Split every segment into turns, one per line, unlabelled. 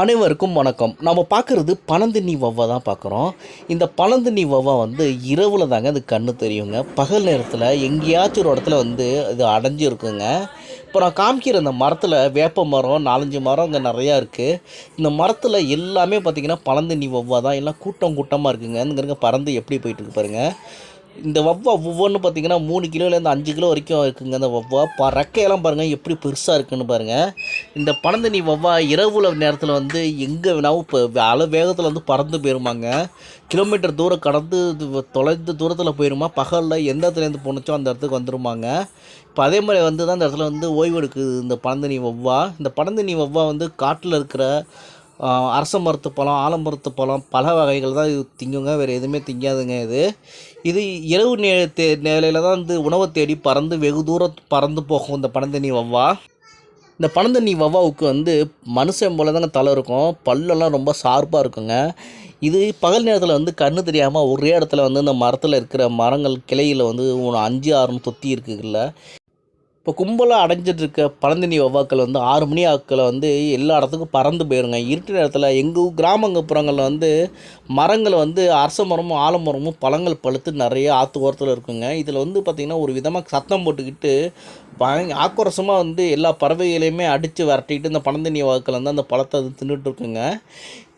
அனைவருக்கும் வணக்கம். நம்ம பார்க்குறது பனந்தண்ணி வவ்வா தான் பார்க்குறோம். இந்த பனந்தண்ணி வவ்வா வந்து இரவில் தாங்க அது கண்ணு தெரியுங்க. பகல் நேரத்தில் எங்கேயாச்சும் ஒரு இடத்துல வந்து இது அடைஞ்சு இருக்குங்க இப்போ நான் காமிக்கிற இந்த மரத்தில் வேப்ப மரம் நாலஞ்சு மரம் இங்கே நிறையா இருக்குது இந்த மரத்தில் எல்லாமே பார்த்திங்கன்னா பனந்தண்ணி வவ்வா தான். எல்லாம் கூட்டம் கூட்டமாக இருக்குங்க. இங்கே பறந்து எப்படி போயிட்டுருக்கு பாருங்கள் இந்த வவ்வா ஒவ்வொன்றும் பார்த்தீங்கன்னா மூணு கிலோலேருந்து அஞ்சு கிலோ வரைக்கும் இருக்குங்க. இந்த வவ்வா ப ரெக்கையெல்லாம் பாருங்கள் எப்படி பெருசாக இருக்குன்னு பாருங்கள் இந்த பழந்தண்ணி வவ்வா இரவுல நேரத்தில் வந்து எங்கே வேணாலும் இப்போ அல வேகத்தில் வந்து பறந்து போயிருமாங்க. கிலோமீட்டர் தூரம் கடந்து தொலைந்து தொலைந்த தூரத்தில் போயிருமா? பகலில் எந்த இடத்துலேருந்து போணுச்சோ அந்த இடத்துக்கு வந்துருமாங்க. இப்போ அதே மாதிரி வந்து தான் இந்த இடத்துல வந்து ஓய்வு எடுக்குது இந்த பனந்தண்ணி வவ்வா இந்த பழந்தண்ணி வவ்வா வந்து காட்டில் இருக்கிற அரச மரத்து பழம் ஆலமரத்து பழம் பல வகைகள் தான் இது திங்குங்க. வேறு எதுவுமே திங்காதுங்க இது. இது இரவு நே தே தான் வந்து உணவை தேடி பறந்து வெகு தூரம் பறந்து போகும் இந்த பனந்தண்ணி வவ்வா இந்த பனந்தண்ணி வவ்வாவுக்கு வந்து மனுஷன் போல தாங்க தலை இருக்கும். பல்லெல்லாம் ரொம்ப ஷார்ப்பாக இருக்குங்க. இது பகல் நேரத்தில் வந்து கண்ணு தெரியாமல் ஒரே இடத்துல வந்து இந்த மரத்தில் இருக்கிற மரங்கள் கிளையில் வந்து ஒன்று அஞ்சு ஆறுன்னு தொத்தி இருக்குதுல்ல. இப்போ கும்பலாக அடைஞ்சிட்டு இருக்க வவ்வாக்கள் வந்து ஆறு மணி ஆக்களை வந்து எல்லா இடத்துக்கும் பறந்து போயிருங்க. இருட்டு நேரத்தில் எங்கள் கிராமங்கப்புறங்களில் வந்து மரங்கள் வந்து அரச மரமும் ஆலமரமும் பழங்கள் பழுத்து நிறைய ஆற்று ஓரத்தில் இருக்குங்க. இதில் வந்து பார்த்திங்கன்னா ஒரு விதமாக சத்தம் போட்டுக்கிட்டு பயங்க ஆக்ரோஷமாக வந்து எல்லா பறவைகளையுமே அடித்து விரட்டிக்கிட்டு இந்த பழந்தினி வவ்வாக்கள் வந்து அந்த பழத்தை அது தின்னுட்டு இருக்குங்க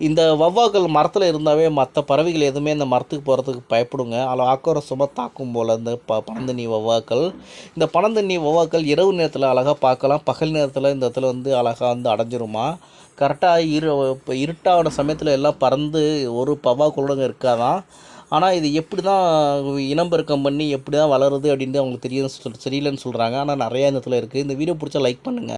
இந்த வவ்வாக்கள் மரத்தில் இருந்தாவே மற்ற பறவைகள் எதுவுமே இந்த மரத்துக்கு போகிறதுக்கு பயப்படுங்க. அதில் ஆக்ரோஷமாக தாக்கும் போல் இந்த ப பனந்தண்ணி வவ்வாக்கள் இந்த பனந்தண்ணி வவ்வாக்கள் இரவு நேரத்தில் அழகாக பார்க்கலாம். பகல் நேரத்தில் இந்த இடத்துல வந்து அழகாக வந்து அடைஞ்சிருமா. கரெக்டாக இரு இப்போ இருட்டான சமயத்தில் எல்லாம் பறந்து ஒரு பவ்வாக்களோட இருக்காதான் ஆனால் இது எப்படி தான் இனம்பெருக்கம் பண்ணி எப்படி தான் வளருது அப்படின்ட்டு அவங்களுக்கு தெரியும் சொல் தெரியலன்னு சொல்கிறாங்க ஆனால் நிறையா இந்த இடத்துல இருக்குது இந்த வீடியோ பிடிச்சா லைக் பண்ணுங்கள்